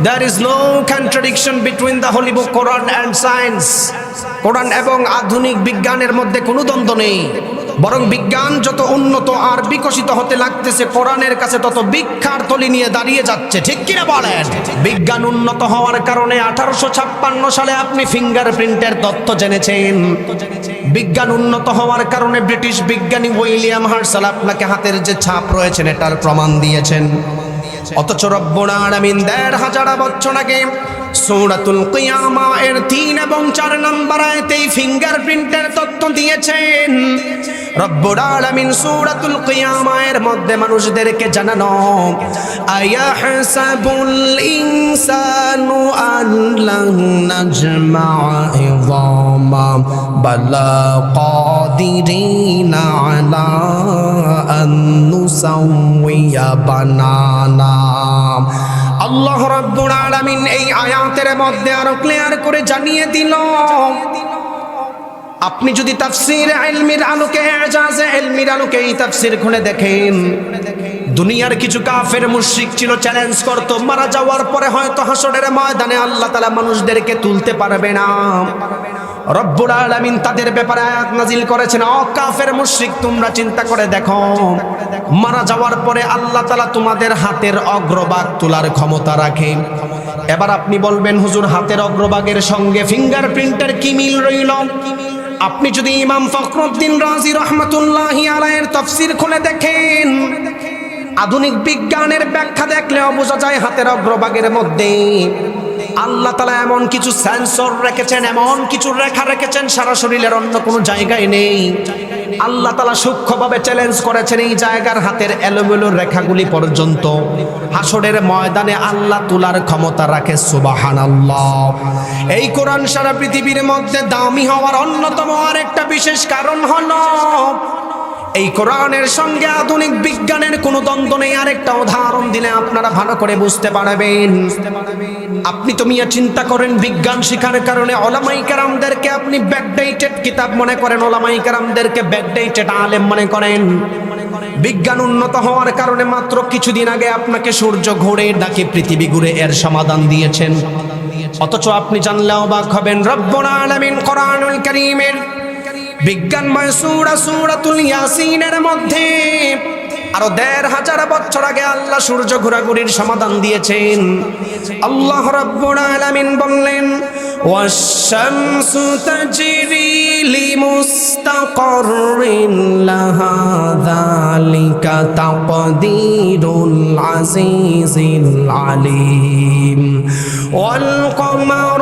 There is no contradiction between the Holy Book, Quran and science. কোরআন এবং আধুনিক বিজ্ঞানের মধ্যে কোনো দ্বন্দ্ব নেই। বরং বিজ্ঞান যত উন্নত আর বিকশিত হতে লাগতেছে কোরআনের কাছে তত বিখ্যার তলি নিয়ে দাঁড়িয়ে যাচ্ছে। ঠিক কিনা বলেন? বিজ্ঞান উন্নত হওয়ার কারণে আঠারোশো ছাপ্পান্ন সালে আপনি ফিঙ্গারপ্রিন্টের তথ্য জেনেছেন। বিজ্ঞান উন্নত হওয়ার কারণে ব্রিটিশ বিজ্ঞানী উইলিয়াম হার্সাল আপনাকে হাতের যে ছাপ রয়েছেন এটার প্রমাণ দিয়েছেন। অথচ রব্বুল আলামিন দেড় হাজার বছর আগে সৌরাতুল কিয়ামা এর তিন এবং চার নম্বর আয়াতেই ফিঙ্গারপ্রিন্টের তথ্য দিয়েছেন। রব্বুল আলামিন সূরাতুল কিয়ামা এর মধ্যে মানুষদেরকে জানানো আয়াহসাবুল ইনসানু আল্লান নাজমা ইযামা বালা কাদিরিনা আলা আন নুসাউইয়া বানানা। আল্লাহ রাব্বুল আলামিন এই আয়াতের মধ্যে আরও ক্লিয়ার করে জানিয়ে দিল। আপনি যদি তাফসির ইলমির আলোকে, এজাজে ইলমির আলোকে এই তাফসির খুলে দেখেন, দুনিয়ার কিছু কাফের মুশরিক ছিল চ্যালেঞ্জ করত, মারা যাওয়ার পরে হয়তো হাসরের ময়দানে আল্লাহ তাআলা মানুষদেরকে তুলতে পারবে না। রব্বুল আলামিন তাদের ব্যাপারে আয়াত নাজিল করেছেন ও কাফের মুশরিক, তোমরা চিন্তা করে দেখো, মারা যাওয়ার পরে আল্লাহ তাআলা তোমাদের হাতের অগ্রভাগ তোলার ক্ষমতা রাখে। এবার আপনি বলবেন, হুজুর, হাতের অগ্রভাগের সঙ্গে ফিঙ্গারপ্রিন্টের কি মিল রইল? আপনি যদি ইমাম ফখরুদ্দিন রাজি রহমতুল্লাহ আলায়ের তফসির খুলে দেখেন, আধুনিক বিজ্ঞানের ব্যাখ্যা দেখলেও বোঝা যায় হাতের অগ্রভাগের মধ্যে আল্লাহ তালা এমন কিছু সেন্সর রেখেছেন, এমন কিছু রেখা রেখেছেন, সারা শরীরের অন্য কোনো জায়গায় নেই। আল্লাহ তালা সূক্ষ্মভাবে চ্যালেঞ্জ করেছেন এই জায়গার হাতের এলোমেলো রেখাগুলি পর্যন্ত। হাসরের ময়দানে আল্লাহ তোলার ক্ষমতা রাখে সুবাহান আল্লাহ এই কোরআন সারা পৃথিবীর মধ্যে দামি হওয়ার অন্যতম আর একটা বিশেষ কারণ হলো এই কোরআনের সঙ্গে আধুনিক বিজ্ঞানের কোনো দ্বন্দ্ব নেই। আরেকটা উদাহরণ দিলে আপনারা ভালো করে বুঝতে পারবেন। আপনি তো মিয়া চিন্তা করেন, বিজ্ঞান শিখার কারণে ওলামাই কারামদেরকে আপনি ব্যাকডেটেড কিতাব মনে করেন, ওলামাই কারামদেরকে ব্যাকডেটেড আলেম মনে করেন। বিজ্ঞান উন্নত হওয়ার কারণে মাত্র কিছুদিন আগে আপনাকে সূর্য ঘুরে নাকি পৃথিবী ঘুরে, এর সমাধান দিয়েছেন। অথচ আপনি জানলে অবাক হবেন, রব্বুল আলামিন কোরআনুল কারীমের বিজ্ঞানময় সুরা সুরাতুল ইয়াসিনের মধ্যে আরো দেড় হাজার বছর আগে আল্লাহ সূর্য ঘোরাঘুরির সমাধান দিয়েছেন আল্লাহ রাব্বুল আলামিন বললেন والشمس تجري لمستقر لها ذلك تقدير العزيز العليم والقمر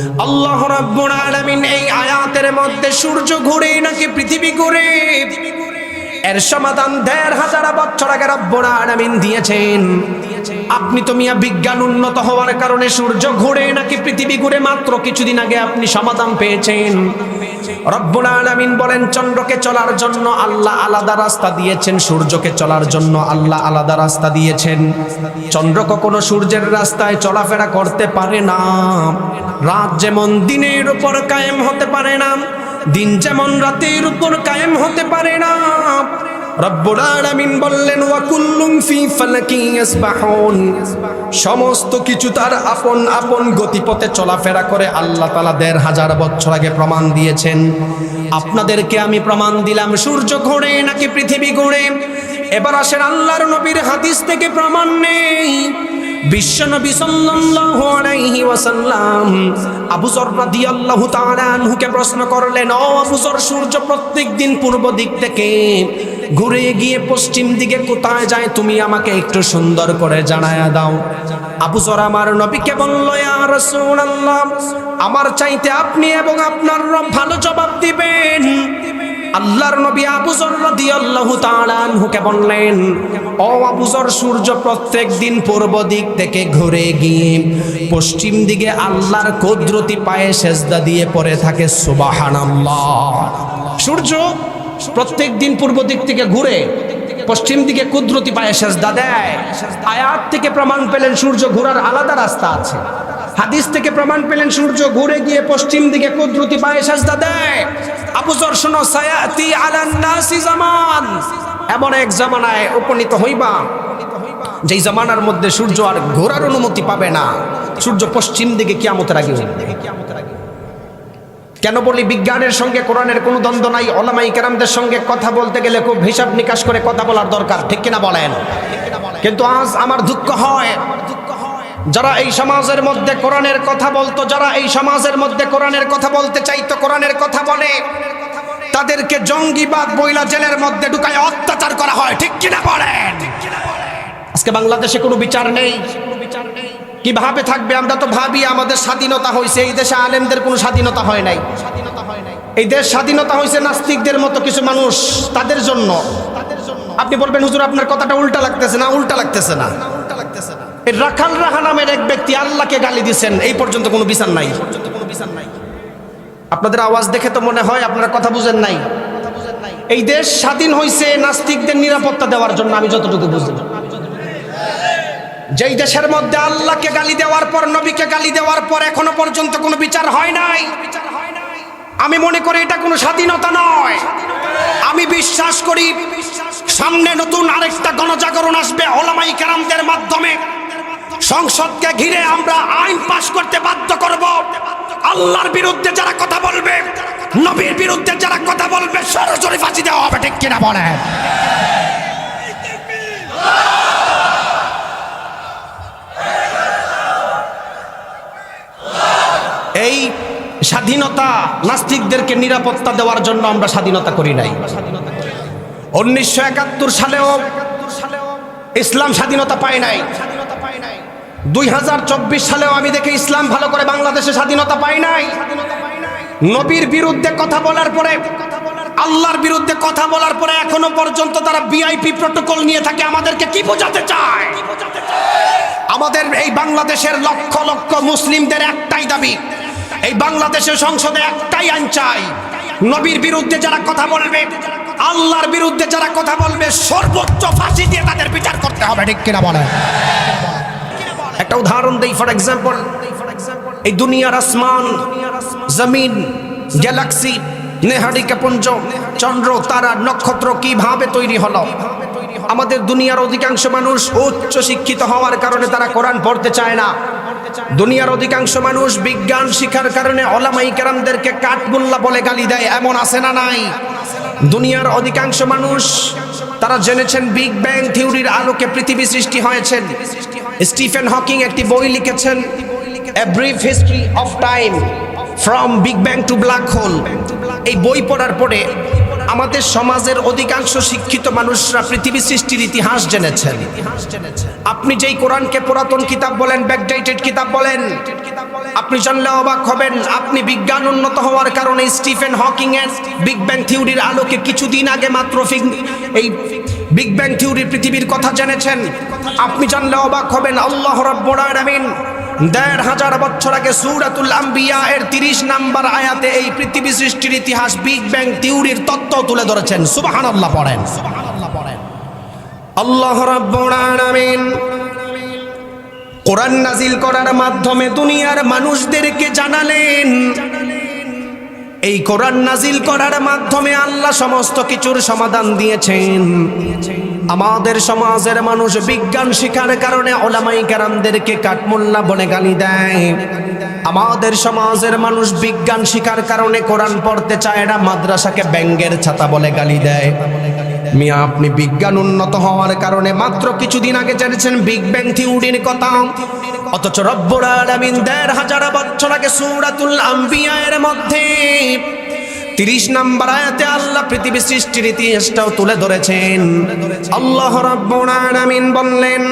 আল্লাহ রাব্বুল আলামিন এই আয়াতের মধ্যে সূর্য ঘুরে নাকি পৃথিবী ঘুরে? এর সমাধান দেড় হাজার বছর আগে রব্বুল আলামিন দিয়েছেন। আপনি তো মিয়া বিজ্ঞান উন্নত হওয়ার কারণে সূর্য ঘুরে নাকি পৃথিবী ঘুরে মাত্র কিছুদিন আগে আপনি সমাধান পেয়েছেন। রব্বুল আলামিন বলেন, চন্দ্রকে চলার জন্য আল্লাহ আলাদা রাস্তা দিয়েছেন, সূর্যকে চলার জন্য আল্লাহ আলাদা রাস্তা দিয়েছেন। চন্দ্র কখনো সূর্যের রাস্তায় চলাফেরা করতে পারে না। রাত যেমন দিনের উপর কায়েম হতে পারে না দিন যেমন রাতের উপর কায়েম হতে পারে না। রব্বুল আলামিন বললেন, ওয়া কুল্লুম ফি ফালাকি ইয়াসবাহুন। সমস্ত কিছু তার আপন আপন গতিপথে চলাফেরা করে আল্লাহ তাআলা দেড় হাজার বছর আগে প্রমাণ দিয়েছেন। আপনাদেরকে আমি প্রমাণ দিলাম, সূর্য ঘোরে নাকি পৃথিবী ঘোরে? এবার আসেন আল্লাহর নবীর হাদিস থেকে প্রমাণ নেই। প্রশ্ন করলেন সূর্য পূর্ব দিক থেকে ঘুরে গিয়ে পশ্চিম দিকে কোথায় যায় তুমি আমাকে একটু সুন্দর করে জানায়া দাও। আবু আমার নবীকে বলল আমার চাইতে আপনি এবং আপনার রব ভালো জবাব দিবেন। আল্লাহর নবী আবু যর রাদিয়াল্লাহু তাআলা আনহুকে বললেন, ও আবু যর সূর্য প্রত্যেক দিন পূর্ব দিক থেকে ঘুরে গিয়ে পশ্চিম দিকে আল্লাহর কুদরতি পায়ে সেজদা দিয়ে পড়ে থাকে, সুবহানাল্লাহ। সূর্য প্রত্যেক দিন পূর্ব দিক থেকে ঘুরে পশ্চিম দিকে কুদরতি পায়ে সেজদা দেয়। আয়াত থেকে প্রমাণ পেলেন সূর্য ঘোরার আলাদা রাস্তা আছে। হাদিস থেকে প্রমাণ পেলেন, সূর্য ঘুরে গিয়ে পশ্চিম দিকে কুদরতি পায়ে সাজদা দেয়। আবু জর শোনো, সায়াতি আলান নাসি জামান। এমন এক জামানায় উপনীত হইবা, যেই জামানার মধ্যে সূর্য আর ঘোরার অনুমতি পাবে না। সূর্য পশ্চিম দিকে কিয়ামতের আগে কেন বলি, বিজ্ঞানের সঙ্গে কোরআনের কোনো দ্বন্দ্ব নাই, ওলামাই কেরামদের সঙ্গে কথা বলতে গেলে খুব হিসাব নিকাশ করে কথা বলার দরকার, ঠিক কিনা বলেন? কিন্তু আজ আমার দুঃখ হয় যারা এই সমাজের মধ্যে কোরআনের কথা বলতো, যারা এই সমাজের মধ্যে কোরআনের কথা বলতে চাইতো, কোরআনের কথা বলে, তাদেরকে জঙ্গিবাদ বইলা জেলের মধ্যে ঢুকায় অত্যাচার করা হয়। ঠিক কিনা বলেন? আজকে বাংলাদেশে কোনো বিচার নেই। কীভাবে থাকবে? আমরা তো ভাবি আমাদের স্বাধীনতা হয়েছে। এই দেশে আলেমদের কোনো স্বাধীনতা হয় নাই। এই দেশ স্বাধীনতা হয়েছে নাস্তিকদের মতো কিছু মানুষ, তাদের জন্য। আপনি বলবেন, হুজুর, আপনার কথাটা উল্টা লাগতেছে না, উল্টা লাগতেছে না। এই রাখাল রাহা নামের এক ব্যক্তি আল্লাহকে গালি দিছেন। এই পর্যন্ত কোনো বিচার নাই। আপনাদের আওয়াজ দেখে তো মনে হয় আপনারা কথা বুঝেন নাই। এই দেশ স্বাধীন হয়েছে নাস্তিকদের নিরাপত্তা দেওয়ার জন্য, আমি যতটুকু বুঝি যেই দেশের মধ্যে আল্লাহকে গালি দেওয়ার পর, নবীকে গালি দেওয়ার পর এখনও পর্যন্ত কোনো বিচার হয় নাই। আমি মনে করি এটা কোনো স্বাধীনতা নয়। আমি বিশ্বাস করি, সামনে নতুন আরেকটা গণজাগরণ আসবে ওলামাই কেরামদের মাধ্যমে। সংসদকে ঘিরে আমরা আইন পাশ করতে বাধ্য করব। আল্লাহর বিরুদ্ধে যারা কথা বলবে, নবীর বিরুদ্ধে যারা কথা বলবে, সরাসরি ফাঁসি দেওয়া হবে, ঠিক কিনা বলে এই স্বাধীনতা নাস্তিকদেরকে নিরাপত্তা দেওয়ার জন্য আমরা স্বাধীনতা করি নাই। উনিশশো একাত্তর সালেও ইসলাম স্বাধীনতা পায় নাই। দুই হাজার চব্বিশ সালেও আমি দেখি ইসলাম ভালো করে বাংলাদেশে স্বাধীনতা পাই নাই। নবীর বিরুদ্ধে কথা বলার পরে, আল্লাহর বিরুদ্ধে কথা বলার পরে এখনও পর্যন্ত তারা বিআইপি প্রটোকল নিয়ে থাকে। আমাদেরকে কি বোঝাতে চায়? আমাদের এই বাংলাদেশের লক্ষ লক্ষ মুসলিমদের একটাই দাবি, এই বাংলাদেশের সংসদে একটাই আইন চাই। নবীর বিরুদ্ধে যারা কথা বলবে, আল্লাহর বিরুদ্ধে যারা কথা বলবে, সর্বোচ্চ ফাঁসি দিয়ে তাদের বিচার করতে হবে, ঠিক কিনা বলে একটা উদাহরণ দেই ফর এক্সাম্পল এই দুনিয়ার আসমান, জমিন গ্যালাক্সি নেহারিকা পুঞ্জ চন্দ্র, তারা, নক্ষত্র কীভাবে তৈরি হলো? আমাদের দুনিয়ার অধিকাংশ মানুষ উচ্চ শিক্ষিত হওয়ার কারণে তারা কোরআন পড়তে চায় না। দুনিয়ার অধিকাংশ মানুষ বিজ্ঞান শিখার কারণে অলামাই কেরামদেরকে কাঠমুল্লা বলে গালি দেয়, এমন আছে না নাই? দুনিয়ার অধিকাংশ মানুষ, তারা জেনেছেন বিগ ব্যাং থিওরির আলোকে পৃথিবী সৃষ্টি হয়েছেন। স্টিফেন হকিং একটি বই লিখেছেন a brief history of time from big bang to black hole এই বই পড়ার পরে আমাদের সমাজের অধিকাংশ শিক্ষিত মানুষরা পৃথিবী সৃষ্টির ইতিহাস জেনেছেন। আপনি যেই কোরআনকে পুরাতন কিতাব বলেন ব্যাকডেটেড কিতাব বলেন, আপনি জানলে অবাক হবেন, আপনি বিজ্ঞান উন্নত হওয়ার কারণে স্টিফেন হকিং এর বিগ ব্যাং থিওরির আলোকে কিছুদিন আগে মাত্র এই বিগ ব্যাং থিওরির পৃথিবীর কথা জেনেছেন। আপনি জানলে অবাক হবেন, আল্লাহ রাব্বুল আলামিন দেড় হাজার বছর আগে সূরাতুল আম্বিয়া এর 30 নাম্বার আয়াতে এই পৃথিবী সৃষ্টির ইতিহাস বিগ ব্যাং থিওরির তত্ত্ব তুলে ধরেছেন। পড়েন সুবহানাল্লাহ পড়েন। আল্লাহ আলামিন কোরআন নাজিল করার মাধ্যমে দুনিয়ার মানুষদেরকে জানালেন এই কোরআন নাজিল করার মাধ্যমে আল্লাহ সমস্ত কিছুর সমাধান দিয়েছেন। আমাদের সমাজের মানুষ বিজ্ঞান শিখার কারণে ওলামাই কারামদেরকে কাঠমোল্লা বলে গালি দেয়। আমাদের সমাজের মানুষ বিজ্ঞান শিখার কারণে কোরআন পড়তে চায় না, মাদ্রাসাকে ব্যাঙ্গের ছাতা বলে গালি দেয়। মিয়া, আপনি বিজ্ঞান উন্নত হওয়ার কারণে মাত্র কিছুদিন আগে জেনেছেন বিগ ব্যাং থিওরির কথা। অথচ রব্বুল আলামিন দেড় হাজার বছর আগে সূরাতুল আম্বিয়া এর মধ্যে তিরিশ নাম্বার আয়াতে আল্লাহ পৃথিবী সৃষ্টির ইতিহাসটাও তুলে ধরেছেন। আল্লাহ রাব্বুল বললেন,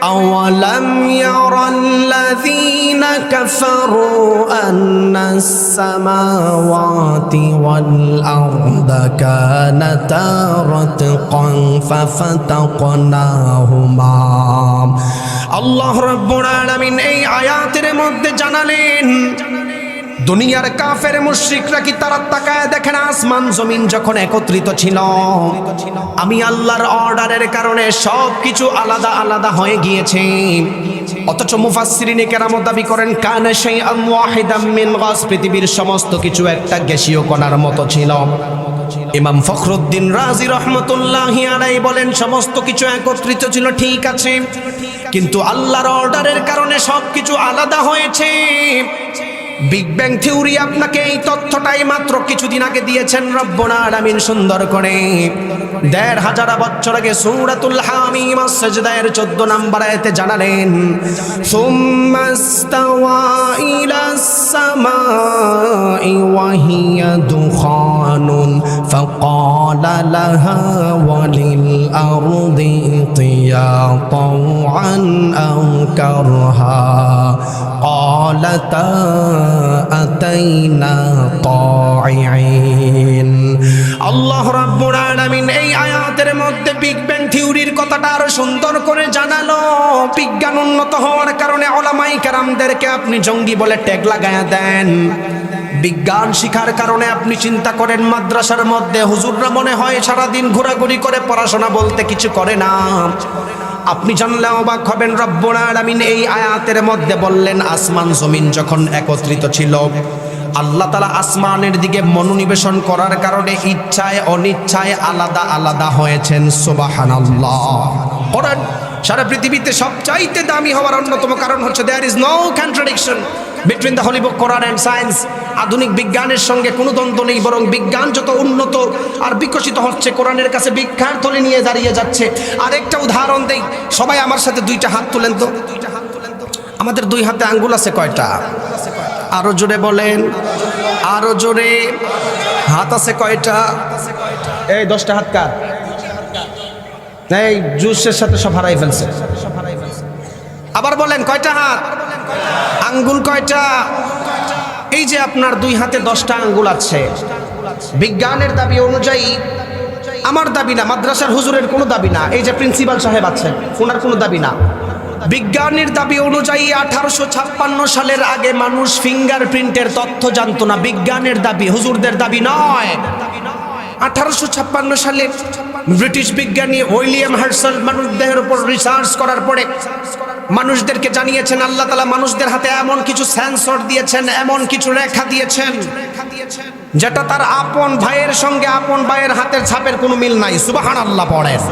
আওয়ালাম ইয়ারাল্লাযীনা আল্লাহ রাব্বুল এই আয়াতের মধ্যে জানালেন দুনিয়ার কাফের মুশরিকরা কি তারা তাকায় দেখেন আসমান, জমিন যখন একত্রিত ছিল, আমি আল্লাহর অর্ডারের কারণে সব কিছু আলাদা আলাদা হয়ে গিয়েছে। অথচ মুফাসসিরিনে কেরামত দাবি করেন, কানে সেই মিন গাস পৃথিবীর সমস্ত কিছু একটা গ্যাসীয় কণার মতো ছিল। ইমাম ফখরুদ্দিন রাজি রহমতুল্লাহ আলাই বলেন, সমস্ত কিছু একত্রিত ছিল, ঠিক আছে। কিন্তু আল্লাহর অর্ডারের কারণে সব কিছু আলাদা হয়েছে। বিগ ব্যাং থিওরি আপনাকে এই তথ্যটাই মাত্র কিছুদিন আগে দিয়েছেন রব্বনা আলামিন সুন্দর করে। দেড় হাজার বছর আগে সূরাতুল হামিম সাজদায়ের 14 নাম্বার আয়াতে জানালেন সুম্মাস্তাওয়া ইলাস সামাই ওয়া হিয়া দুখানুন ফাকালা লাহা ওয়ালিল আরদি ইতিয়া طوعا أو كرها قالتا أتينا طاععين আল্লাহ রাব্বুল আলামিন এই আয়াতের মধ্যে বিগ ব্যাং থিওরির কথাটা আরো সুন্দর করে জানালো বিজ্ঞান উন্নত হওয়ার কারণে ওলামাই কেরামদেরকে আপনি জঙ্গি বলে ট্যাগ লাগায়া দেন বিজ্ঞান শিখার কারণে আপনি চিন্তা করেন, মাদ্রাসার মধ্যে হুজুররা মনে হয় সারাদিন ঘোরাঘুরি করে পড়াশোনা বলতে কিছু করে না। আপনি জানলে অবাক হবেন, রব্বুল আলামিন এই আয়াতের মধ্যে বললেন, আসমান জমিন যখন একত্রিত ছিল, আল্লাহ তালা আসমানের দিকে মনোনিবেশন করার কারণে ইচ্ছায় অনিচ্ছায় আলাদা আলাদা হয়েছেন সোবাহান সারা পৃথিবীতে সবচাইতে দামি হওয়ার অন্যতম কারণ হচ্ছে there is no contradiction between the holy book Quran and science আধুনিক বিজ্ঞানের সঙ্গে কোনো দ্বন্দ্ব নেই, বরং বিজ্ঞান যত উন্নত আর বিকশিত হচ্ছে, কোরআনের কাছে বিজ্ঞান তলে নিয়ে দাঁড়িয়ে যাচ্ছে। আর একটা উদাহরণ দেই, সবাই আমার সাথে দুইটা হাত তুলেন তো। দুইটা হাত তুলেন তো আমাদের দুই হাতে আঙ্গুল আছে কয়টা? আরও জোরে বলেন। আরও জোরে। হাত আছে কয়টা? এই দশটা হাত কার? জুসের সাথে সব হারাই ফেলছে। আবার বলেন, কয়টা হাত? আঙ্গুল কয়টা? এই যে আপনার দুই হাতে দশটা আঙ্গুল আছে, বিজ্ঞানের দাবি অনুযায়ী, আমার দাবি না, মাদ্রাসার হুজুরের কোনো দাবি না, এই যে প্রিন্সিপাল সাহেব আছেন, ওনার কোনো দাবি না। বিজ্ঞানের দাবি অনুযায়ী আঠারোশো ছাপ্পান্ন সালের আগে মানুষ ফিঙ্গারপ্রিন্টের তথ্য জানতো না, বিজ্ঞানের দাবি, হুজুরদের দাবি নয়। আঠারোশো ছাপ্পান্ন সালে ব্রিটিশ বিজ্ঞানী উইলিয়াম হার্সল মানুষ দেহের উপর রিসার্চ করার পরে মানুষদেরকে জানিয়েছেন, আল্লাহ তালা মানুষদের হাতে এমন কিছু সেন্সর দিয়েছেন, এমন কিছু রেখা দিয়েছেন, যেটা তার আপন ভাইয়ের সঙ্গে আপন ভাইয়ের হাতের ছাপের কোনো মিল নাই। সুবাহান আল্লাহ পড়েন।